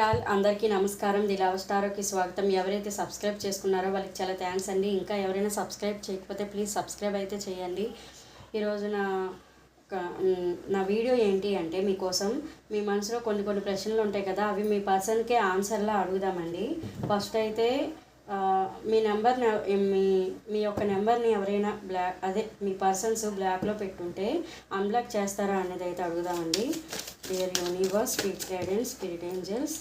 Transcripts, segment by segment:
All అందరికీ నమస్కారం. The love స్టారోకి స్వాగతం. ఎవరైతే సబ్స్క్రైబ్ చేసుకున్నారో వాళ్ళకి చాలా థ్యాంక్స్ అండి. ఇంకా ఎవరైనా సబ్స్క్రైబ్ చేయకపోతే ప్లీజ్ సబ్స్క్రైబ్ అయితే చేయండి. ఈరోజు నా ఒక- నా వీడియో ఏంటి అంటే మీకోసం మీ మనసులో కొన్ని కొన్ని ప్రశ్నలు ఉంటాయి కదా అవి మీ పర్సన్కే ఆన్సర్లా అడుగుదామండి. ఫస్ట్ అయితే మీ నెంబర్ మీ మీ యొక్క నెంబర్ని ఎవరైనా బ్లాక్ అదే మీ పర్సన్స్ బ్లాక్లో పెట్టుంటే అన్బ్లాక్ చేస్తారా అనేది అయితే అడుగుదామండి. Dear universe spirit guidance spirit angels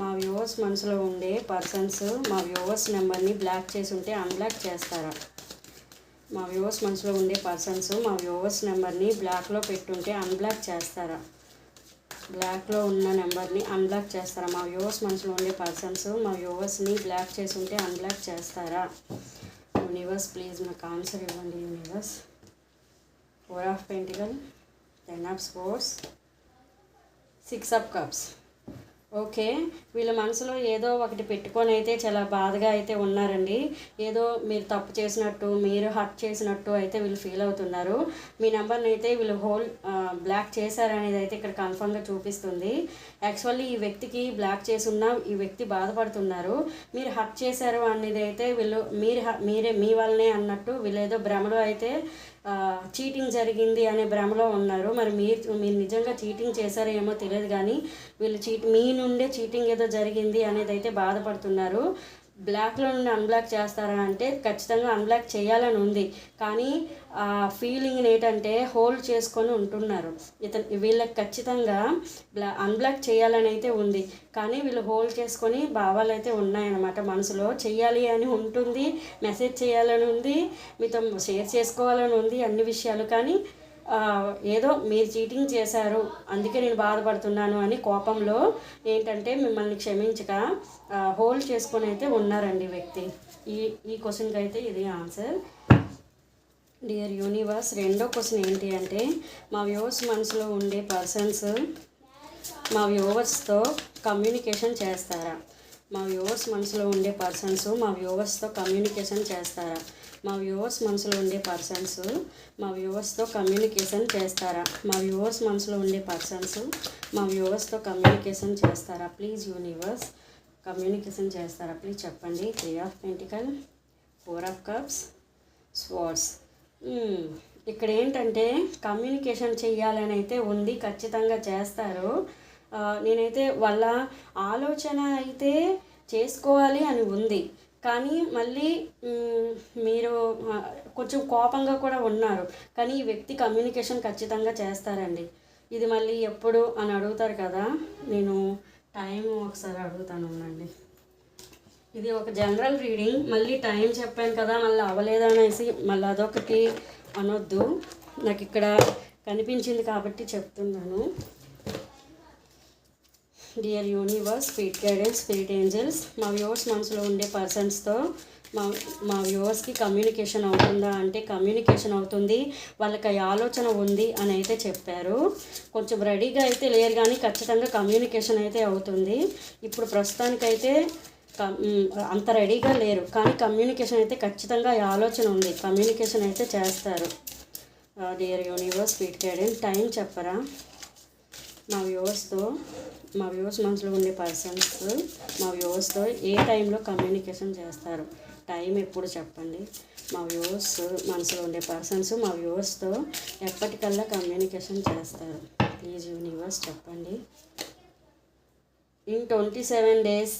మా వ్యూవర్స్ మనసులో ఉండే పర్సన్స్ మా వ్యూవర్స్ నెంబర్ని బ్లాక్ చేసి ఉంటే అన్బ్లాక్ చేస్తారా? మా వ్యూవర్స్ మనసులో ఉండే పర్సన్స్ మా వ్యూవర్స్ నెంబర్ని బ్లాక్లో పెట్టుంటే అన్బ్లాక్ చేస్తారా? బ్లాక్లో ఉన్న నెంబర్ని అన్బ్లాక్ చేస్తారా? మా వ్యూవర్స్ మనసులో ఉండే పర్సన్స్ మా వ్యూవర్స్ని బ్లాక్ చేసి ఉంటే అన్బ్లాక్ చేస్తారా? యూనివర్స్ ప్లీజ్ నాకు ఆన్సర్ ఇవ్వండి universe. Four of pentacle ten of swords six of cups okay. వీళ్ళ మనసులో ఏదో ఒకటి పెట్టుకొని అయితే చాలా బాధగా అయితే ఉన్నారండి. ఏదో మీరు తప్పు చేసినట్టు మీరు హర్ట్ చేసినట్టు అయితే వీళ్ళు ఫీల్ అవుతున్నారు. మీ నెంబర్ని అయితే వీళ్ళు హోల్ బ్లాక్ చేశారనేది అయితే ఇక్కడ కన్ఫర్మ్గా చూపిస్తుంది. యాక్చువల్లీ ఈ వ్యక్తికి బ్లాక్ చేసి ఉన్న ఈ వ్యక్తి బాధపడుతున్నారు. మీరు హర్ట్ చేశారు అనేది అయితే వీళ్ళు మీరు హ- మీరే మీ వల్లనే అన్నట్టు వీళ్ళు ఏదో భ్రమలో అయితే చీటింగ్ జరిగింది అనే భ్రమలో ఉన్నారు. మరి మీరు మీరు నిజంగా చీటింగ్ చేశారో ఏమో తెలియదు కానీ వీళ్ళు చీట్ మీ నుండే చీటింగ్ ఏదో జరిగింది అనేది అయితే బాధపడుతున్నారు. బ్లాక్లో నుండి అన్బ్లాక్ చేస్తారా అంటే ఖచ్చితంగా అన్బ్లాక్ చేయాలని ఉంది. కానీ ఆ ఫీలింగ్ ఏంటంటే హోల్డ్ చేసుకొని ఉంటున్నారు. ఇతను వీళ్ళకి ఖచ్చితంగా బ్లా అన్బ్లాక్ చేయాలని అయితే ఉంది. కానీ వీళ్ళు హోల్డ్ చేసుకొని భావాలు అయితే ఉన్నాయన్నమాట. మనసులో చేయాలి అని ఉంటుంది మెసేజ్ చేయాలని ఉంది మీతో షేర్ చేసుకోవాలని ఉంది అన్ని విషయాలు. కానీ ఏదో మీరు చీటింగ్ చేశారు అందుకే నేను బాధపడుతున్నాను అని కోపంలో ఏంటంటే మిమ్మల్ని క్షమించక హోల్డ్ చేసుకొని అయితే ఉన్నారండి వ్యక్తి. ఈ ఈ క్వశ్చన్కి అయితే ఇది ఆన్సర్ డియర్ యూనివర్స్ రెండో క్వశ్చన్ ఏంటి అంటే మా వ్యూవర్స్ మనసులో ఉండే పర్సన్స్ మా వ్యూవర్స్తో కమ్యూనికేషన్ చేస్తారా? మా వ్యూవర్స్ మనసులో ఉండే పర్సన్స్ మా వ్యూవర్స్తో కమ్యూనికేషన్ చేస్తారా? మా వ్యూవర్స్ మనసులో ఉండే పర్సన్స్ మా వ్యూవర్స్తో కమ్యూనికేషన్ చేస్తారా? మా వ్యూవర్స్ మనసులో ఉండే పర్సన్స్ మా వ్యూవర్స్తో కమ్యూనికేషన్ చేస్తారా? ప్లీజ్ యూనివర్స్ కమ్యూనికేషన్ చేస్తారా? ప్లీజ్ చెప్పండి. Three of pentacle four of cups swords ఇక్కడ ఏంటంటే కమ్యూనికేషన్ చెయ్యాలని అయితే ఉంది ఖచ్చితంగా చేస్తారు. నేనైతే వాళ్ళ ఆలోచన అయితే చేసుకోవాలి అని ఉంది. కానీ మళ్ళీ మీరు కొంచెం కోపంగా కూడా ఉన్నారు. కానీ ఈ వ్యక్తి కమ్యూనికేషన్ ఖచ్చితంగా చేస్తారండి. ఇది మళ్ళీ ఎప్పుడు అని అడుగుతారు కదా నేను టైం ఒకసారి అడుగుతాను ఉండండి. ఇది ఒక జనరల్ రీడింగ్. మళ్ళీ టైం చెప్పాను కదా మళ్ళీ అవ్వలేదు అనేసి మళ్ళీ అదొకటి అనొద్దు. నాకు ఇక్కడ కనిపించింది కాబట్టి చెప్తున్నాను. Dear universe spirit guidance spirit angels మా వ్యూవర్స్ మనసులో ఉండే పర్సన్స్తో మా మా వ్యూవర్స్కి కమ్యూనికేషన్ అవుతుందా అంటే కమ్యూనికేషన్ అవుతుంది వాళ్ళకి ఆలోచన ఉంది అని అయితే చెప్పారు. కొంచెం రెడీగా అయితే లేరు కానీ ఖచ్చితంగా కమ్యూనికేషన్ అయితే అవుతుంది. ఇప్పుడు ప్రస్తుతానికైతే అంత రెడీగా లేరు కానీ కమ్యూనికేషన్ అయితే ఖచ్చితంగా ఆలోచన ఉంది. కమ్యూనికేషన్ అయితే చేస్తారు. Dear universe spirit guidance time చెప్పరా? మా వ్యూవర్స్తో మా వ్యూవర్స్ మనసులో ఉండే పర్సన్స్ మా వ్యూవర్స్తో ఏ టైంలో కమ్యూనికేషన్ చేస్తారు? టైం ఎప్పుడు చెప్పండి? మా వ్యూవర్స్ మనసులో ఉండే పర్సన్స్ మా వ్యూవర్స్తో ఎప్పటికల్లా కమ్యూనికేషన్ చేస్తారు? ప్లీజ్ యూనివర్స్ చెప్పండి. In twenty seven days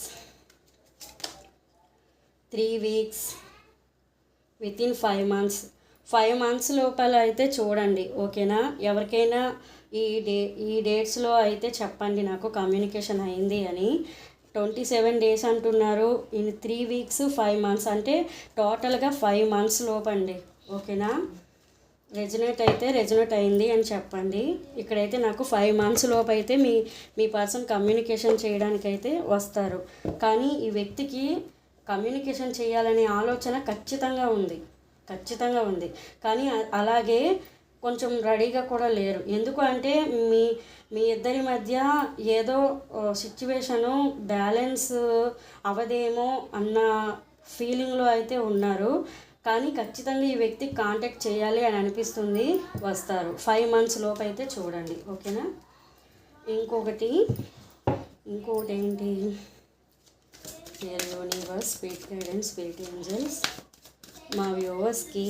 three weeks with in five months. Five months లోపల అయితే చూడండి ఓకేనా? ఎవరికైనా ఈ డే ఈ డేట్స్లో అయితే చెప్పండి నాకు కమ్యూనికేషన్ అయింది అని. ట్వంటీ సెవెన్ డేస్ అంటున్నారు. In three weeks five months అంటే టోటల్గా ఫైవ్ మంత్స్ లోపండి. ఓకేనా? రెజినేట్ అయితే రెజినేట్ అయింది అని చెప్పండి. ఇక్కడైతే నాకు ఫైవ్ మంత్స్ లోపు అయితే మీ మీ పర్సన్ కమ్యూనికేషన్ చేయడానికి అయితే వస్తారు. కానీ ఈ వ్యక్తికి కమ్యూనికేషన్ చేయాలనే ఆలోచన ఖచ్చితంగా ఉంది. ఖచ్చితంగా ఉంది. కానీ అలాగే కొంచెం రెడీగా కూడా లేరు. ఎందుకు అంటే మీ మీ ఇద్దరి మధ్య ఏదో సిచ్యువేషను బ్యాలెన్స్ అవదేమో అన్న ఫీలింగ్లో అయితే ఉన్నారు. కానీ ఖచ్చితంగా ఈ వ్యక్తి కాంటాక్ట్ చేయాలి అని అనిపిస్తుంది వస్తారు. ఫైవ్ మంత్స్ లోపు అయితే చూడండి. ఓకేనా? ఇంకొకటి ఇంకొకటి ఏంటి universe spirit guidance spirit angels మా వ్యూవర్స్కి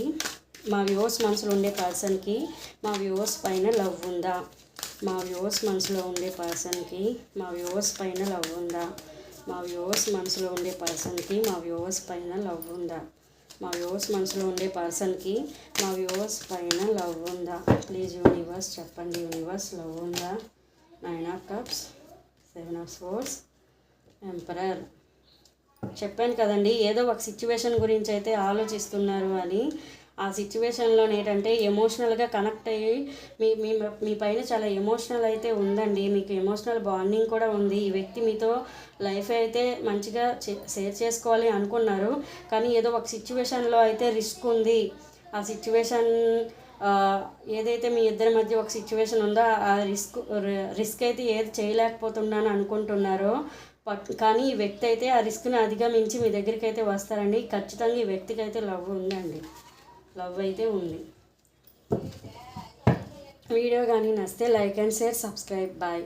మా వ్యూవర్స్ మనసులో ఉండే పర్సన్కి మా వ్యూవర్స్ పైన లవ్ ఉందా? మా వ్యూవర్స్ మనసులో ఉండే పర్సన్కి మా వ్యూవర్స్ పైన లవ్ ఉందా? మా వ్యూవర్స్ మనసులో ఉండే పర్సన్కి మా వ్యూవర్స్ పైన లవ్ ఉందా? మా వ్యూవర్స్ మనసులో ఉండే పర్సన్కి మా వ్యూవర్స్ పైన లవ్ ఉందా? ప్లీజ్ యూనివర్స్ చెప్పండి యూనివర్స్ లవ్ ఉందా? Nine of cups seven of swords emperor. చెప్పాను కదండి ఏదో ఒక సిచ్యువేషన్ గురించి అయితే ఆలోచిస్తున్నారు అని ఆ సిచ్యువేషన్లో ఏంటంటే ఎమోషనల్గా కనెక్ట్ అయ్యి మీ మీ మీ పైన చాలా ఎమోషనల్ అయితే ఉందండి. మీకు ఎమోషనల్ బాండింగ్ కూడా ఉంది. ఈ వ్యక్తి మీతో లైఫ్ అయితే మంచిగా షేర్ చేసుకోవాలి అనుకున్నారు. కానీ ఏదో ఒక సిచ్యువేషన్లో అయితే రిస్క్ ఉంది. ఆ సిచ్యువేషన్ ఏదైతే మీ ఇద్దరి మధ్య ఒక సిచ్యువేషన్ ఉందో ఆ రిస్క్ రిస్క్ అయితే ఏది చేయలేకపోతున్నాను అనుకుంటున్నారో కానీ ఈ వ్యక్తి అయితే ఆ రిస్క్ని అధిగమించి మీ దగ్గరికి అయితే వస్తారండి. ఖచ్చితంగా ఈ వ్యక్తికి అయితే లవ్ ఉందండి. లవ్ అయితే ఉంది. వీడియో కానీ నచ్చితే like and share subscribe. Bye